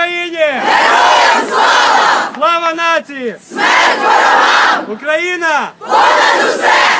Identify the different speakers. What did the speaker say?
Speaker 1: Україні! Героям слава! Слава нації! Смерть ворогам! Україна!
Speaker 2: понад усе!